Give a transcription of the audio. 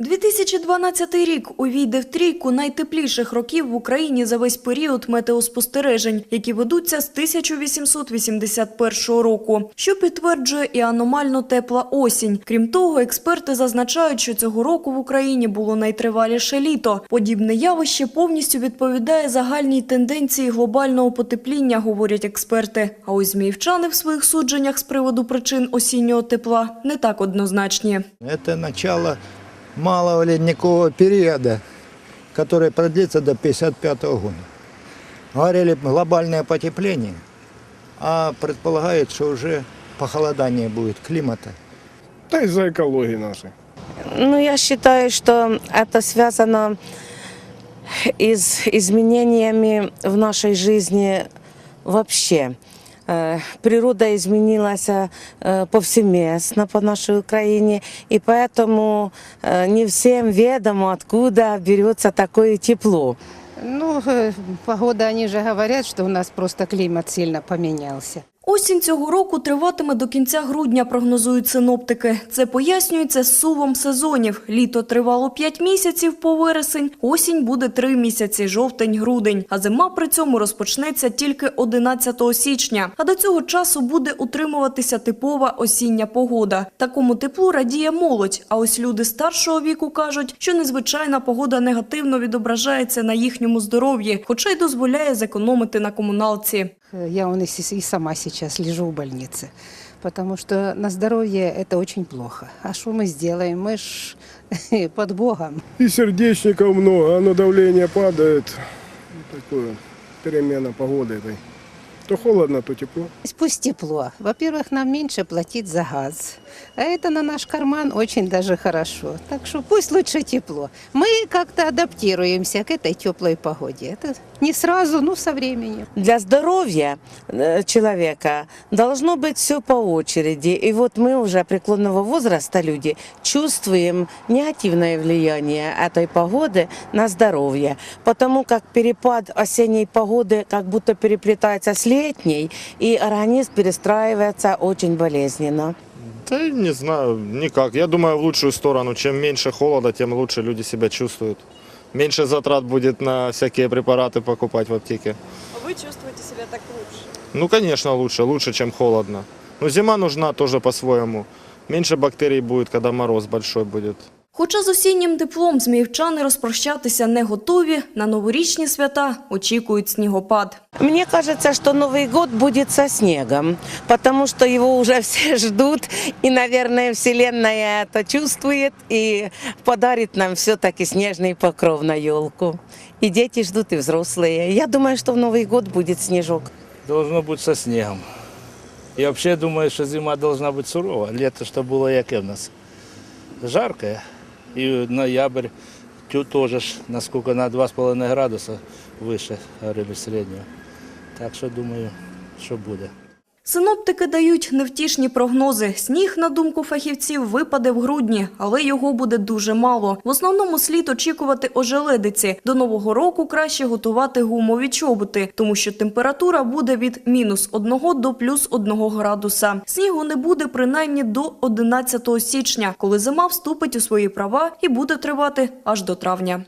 2012 рік увійде в трійку найтепліших років в Україні за весь період метеоспостережень, які ведуться з 1881 року, що підтверджує і аномально тепла осінь. Крім того, експерти зазначають, що цього року в Україні було найтриваліше літо. Подібне явище повністю відповідає загальній тенденції глобального потепління, говорять експерти. А ось зміївчани в своїх судженнях з приводу причин осіннього тепла не так однозначні. Это начало малого ледникового периода, который продлится до 1955 года. Говорили глобальное потепление, а предполагают, что уже похолодание будет климата. Да из-за экологии нашей. Ну, я считаю, что это связано и с изменениями в нашей жизни вообще. Э, Природа изменилась э, повсеместно по нашей Украине, и поэтому э, не всем ведомо, откуда берется такое тепло. Ну, э, погода, они же говорят, что у нас просто климат сильно поменялся. Осінь цього року триватиме до кінця грудня, прогнозують синоптики. Це пояснюється сувом сезонів. Літо тривало 5 місяців по вересень, осінь буде 3 місяці, жовтень-грудень. А зима при цьому розпочнеться тільки 11 січня. А до цього часу буде утримуватися типова осіння погода. Такому теплу радіє молодь. А ось люди старшого віку кажуть, що незвичайна погода негативно відображається на їхньому здоров'ї, хоча й дозволяє зекономити на комуналці. Э, Я и, с- и сама сейчас лежу в больнице, потому что на здоровье это очень плохо. А что мы сделаем? Мы ж под Богом. И сердечников много, оно давление падает. Вот Такое перемена погоды этой. То холодно, то тепло. Пусть тепло. Во-первых, нам меньше платить за газ. А это на наш карман очень даже хорошо. Так что пусть лучше тепло. Мы как-то адаптируемся к этой теплой погоде. Это не сразу, но со временем. Для здоровья э, человека должно быть все по очереди. И вот мы уже преклонного возраста люди чувствуем негативное влияние этой погоды на здоровье. Потому как перепад осенней погоды как будто переплетается с летней, и организм перестраивается очень болезненно. Да не знаю, никак. Я думаю, в лучшую сторону. Чем меньше холода, тем лучше люди себя чувствуют. Меньше затрат будет на всякие препараты покупать в аптеке. А ви чувствуєте себе так лучше? Ну, конечно, лучше. Лучше, чем холодно. Но зима нужна тоже по-своему. Меньше бактерий будет, когда мороз большой будет. Хоча з осіннім теплом зміївчани розпрощатися не готові, на новорічні свята очікують снігопад. Мне кажется, что Новый год будет со снегом, потому что его уже все ждут, и, наверное, Вселенная это чувствует и подарит нам все-таки снежный покров на елку. И дети ждут, и взрослые. Я думаю, что в Новый год будет снежок. Должно бути со снегом. Я взагалі думаю, що зима должна бути сурова. Літо що було яке в нас? Жарке. І ноябрь ж, наскільки на 2,5 градуса вище гриби середнього. Так що думаю, що буде. Синоптики дають невтішні прогнози. Сніг, на думку фахівців, випаде в грудні, але його буде дуже мало. В основному слід очікувати ожеледиці. До нового року краще готувати гумові чоботи, тому що температура буде від мінус 1 до плюс 1 градуса. Снігу не буде принаймні до 11 січня, коли зима вступить у свої права і буде тривати аж до травня.